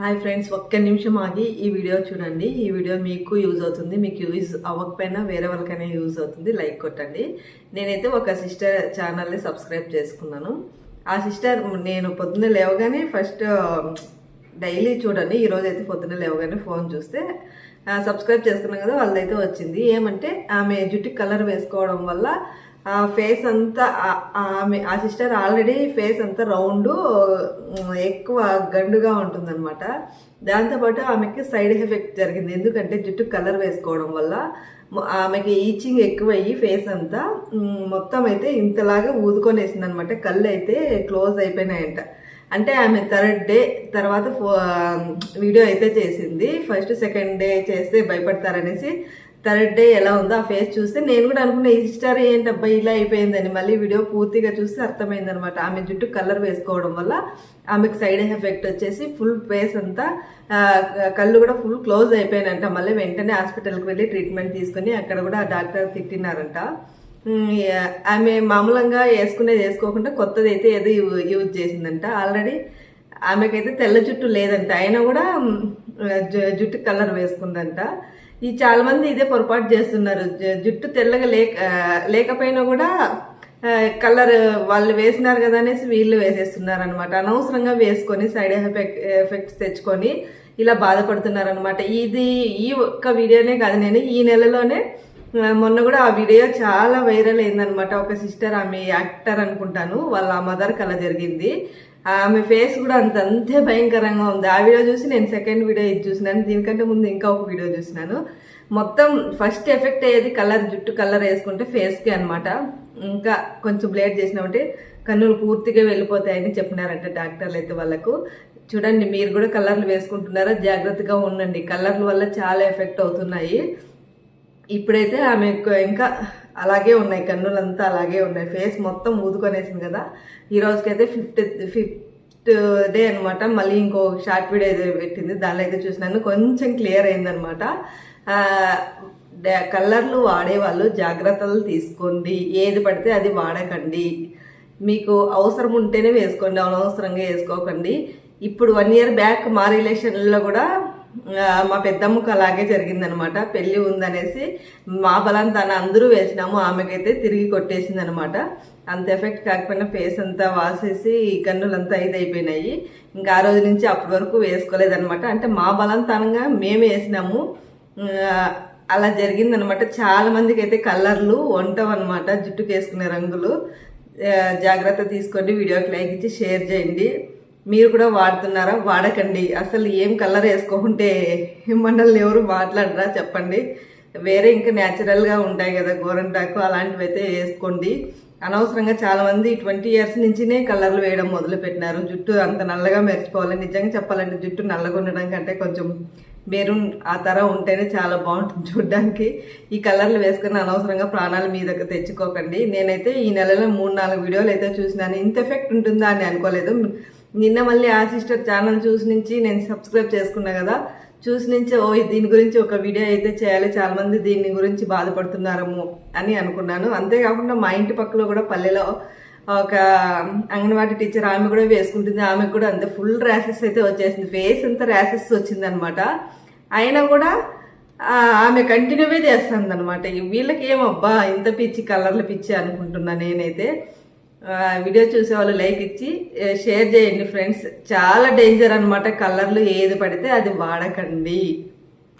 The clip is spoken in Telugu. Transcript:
హాయ్ ఫ్రెండ్స్ ఒక్క నిమిషం ఆగి ఈ వీడియో చూడండి. ఈ వీడియో మీకు యూజ్ అవుతుంది. మీకు యూజ్ అవ్వకపోయినా వేరే వాళ్ళకైనా యూజ్ అవుతుంది. లైక్ కొట్టండి. నేనైతే ఒక సిస్టర్ ఛానల్ని సబ్స్క్రైబ్ చేసుకున్నాను. ఆ సిస్టర్ నేను పొద్దున్న లేవగానే ఫస్ట్ డైలీ చూడండి. ఈరోజు అయితే పొద్దున్న లేవగానే ఫోన్ చూస్తే సబ్స్క్రైబ్ చేసుకున్నాం కదా వాళ్ళదైతే వచ్చింది. ఏమంటే ఆమె జుట్టు కలర్ వేసుకోవడం వల్ల ఫేస్ అంతా ఆ- ఆమె ఆ సిస్టర్ ఆల్రెడీ ఫేస్ అంతా రౌండ్ ఎక్కువ గండుగా ఉంటుందన్నమాట. దాంతోపాటు ఆమెకి సైడ్ ఎఫెక్ట్ జరిగింది. ఎందుకంటే జుట్టు కలర్ వేసుకోవడం వల్ల ఆమెకి ఈచింగ్ ఎక్కువ అయ్యి ఫేస్ అంతా మొత్తం అయితే ఇంతలాగా ఊదుకొనేసింది అనమాట కళ్ళు అయితే క్లోజ్ అయిపోయినాయంట. అంటే ఆమె థర్డ్ డే తర్వాత ఫో వీడియో అయితే చేసింది. ఫస్ట్ సెకండ్ డే చేస్తే భయపడతారనేసి థర్డ్ డే ఎలా ఉందో ఆ ఫేస్ చూస్తే నేను కూడా అనుకున్నా ఈ సిస్టర్ ఏంటబ్బా ఇలా అయిపోయిందని. మళ్ళీ వీడియో పూర్తిగా చూస్తే అర్థమైంది అనమాట ఆమె జుట్టు కలర్ వేసుకోవడం వల్ల ఆమెకు సైడ్ ఎఫెక్ట్ వచ్చేసి ఫుల్ ఫేస్ అంతా కళ్ళు కూడా ఫుల్ క్లోజ్ అయిపోయినంట మళ్ళీ వెంటనే హాస్పిటల్కి వెళ్ళి ట్రీట్మెంట్ తీసుకుని అక్కడ కూడా డాక్టర్ తిట్టినారంట. ఆమె మామూలంగా వేసుకునేది వేసుకోకుండా కొత్తది అయితే ఏదో యూ- యూజ్ చేసిందంట. ఆల్రెడీ ఆమెకైతే తెల్ల జుట్టు లేదంట. అయినా కూడా జు- జుట్టు కలర్ వేసుకుందంట. ఈ చాలా మంది ఇదే పొరపాటు చేస్తున్నారు. జుట్టు తెల్లగా లేక లేకపోయినా కూడా కలర్ వాళ్ళు వేసినారు కదా అనేసి వీళ్ళు వేసేస్తున్నారు అనమాట అనవసరంగా వేసుకొని సైడ్ ఎఫెక్ట్ ఎఫెక్ట్స్ తెచ్చుకొని ఇలా బాధపడుతున్నారు అనమాట ఇది ఈ ఒక్క వీడియోనే కాదు నేను ఈ నెలలోనే మొన్న కూడా ఆ వీడియో చాలా వైరల్ అయిందనమాట ఒక సిస్టర్ ఆమె యాక్టర్ అనుకుంటాను. వాళ్ళ మదర్ కల జరిగింది. ఆమె ఫేస్ కూడా అంత అంతే భయంకరంగా ఉంది. ఆ వీడియో చూసి నేను సెకండ్ వీడియో ఇది చూసినాను. దీనికంటే ముందు ఇంకా ఒక వీడియో చూసినాను. మొత్తం ఫస్ట్ ఎఫెక్ట్ అయ్యేది కలర్ జుట్టు కలర్ వేసుకుంటే ఫేస్కి అనమాట ఇంకా కొంచెం బ్లేడ్ చేసినామంటే కన్నులు పూర్తిగా వెళ్ళిపోతాయని చెప్పినారంట డాక్టర్లు అయితే వాళ్ళకు. చూడండి మీరు కూడా కలర్లు వేసుకుంటున్నారా? జాగ్రత్తగా ఉండండి. కలర్ల వల్ల చాలా ఎఫెక్ట్ అవుతున్నాయి. ఇప్పుడైతే ఆమె ఇంకా అలాగే ఉన్నాయి కన్నులంతా అలాగే ఉన్నాయి. ఫేస్ మొత్తం ఊదుకొనేసింది కదా. ఈ రోజుకైతే ఫిఫ్త్ ఫిఫ్త్ డే అనమాట మళ్ళీ ఇంకో షార్ట్ వీడియో అయితే పెట్టింది. దానిలో అయితే చూసినాను కొంచెం క్లియర్ అయిందనమాట కలర్లు వాడేవాళ్ళు జాగ్రత్తలు తీసుకోండి. ఏది పడితే అది వాడకండి. మీకు అవసరం ఉంటేనే వేసుకోండి అనవసరంగా వేసుకోకండి. ఇప్పుడు వన్ ఇయర్ బ్యాక్ మా రిలేషన్లో కూడా మా పెద్దమ్మకు అలాగే జరిగిందనమాట. పెళ్ళి ఉందనేసి మా బలం తను అందరూ వేసినాము ఆమెకైతే తిరిగి కొట్టేసింది అనమాట అంత ఎఫెక్ట్ కాకపోయినా ఫేస్ అంతా వాసేసి కన్నులంతా ఇదైపోయినాయి. ఇంకా ఆ రోజు నుంచి అప్పటి వరకు వేసుకోలేదనమాట. అంటే మా బలంతానంగా మేము వేసినాము. అలా జరిగిందనమాట. చాలా మందికి అయితే కలర్లు వంటవన్నమాట జుట్టుకు వేసుకునే రంగులు జాగ్రత్త తీసుకోండి వీడియోకి లైక్ ఇచ్చి షేర్ చేయండి. మీరు కూడా వాడుతున్నారా? వాడకండి. అసలు ఏం కలర్ వేసుకోకుంటే మనల్ని ఎవరు మాట్లాడరా చెప్పండి. వేరే ఇంకా న్యాచురల్గా ఉంటాయి కదా గోరంటాకు అలాంటివి అయితే వేసుకోండి. అనవసరంగా చాలామంది ట్వంటీ ఇయర్స్ నుంచినే కలర్లు వేయడం మొదలుపెట్టినారు. జుట్టు అంత నల్లగా మెరిచిపోవాలి నిజంగా చెప్పాలంటే జుట్టు నల్లగా ఉండడం కంటే కొంచెం మెరూన్ ఆ తర ఉంటేనే చాలా బాగుంటుంది చూడడానికి. ఈ కలర్లు వేసుకుని అనవసరంగా ప్రాణాలు మీ దగ్గర తెచ్చుకోకండి. నేనైతే ఈ నెలలో మూడు నాలుగు వీడియోలు అయితే చూసినాను. ఇంత ఎఫెక్ట్ ఉంటుందా అని అనుకోలేదు. నిన్న మళ్ళీ ఆ సిస్టర్ ఛానల్ చూసి నుంచి నేను సబ్స్క్రైబ్ చేసుకున్నా కదా చూసి నుంచి ఓ దీని గురించి ఒక వీడియో అయితే చేయాలి చాలామంది దీని గురించి బాధపడుతున్నారేమో అని అనుకున్నాను. అంతేకాకుండా మా ఇంటి పక్కలో కూడా పల్లెలో ఒక అంగన్వాడీ టీచర్ ఆమె కూడా వేసుకుంటుంది. ఆమెకు కూడా అంతే ఫుల్ ర్యాసెస్ అయితే వచ్చేసింది. ఫేస్ అంతా ర్యాసెస్ వచ్చిందనమాట. అయినా కూడా ఆమె కంటిన్యూవే చేస్తుంది అనమాట వీళ్ళకి ఏమబ్బా ఇంత పిచ్చి కలర్ల పిచ్చి అనుకుంటున్నా నేనైతే. వీడియో చూసే వాళ్ళు లైక్ ఇచ్చి షేర్ చేయండి ఫ్రెండ్స్. చాలా డేంజర్ అనమాట కలర్లు ఏది పడితే అది వాడకండి.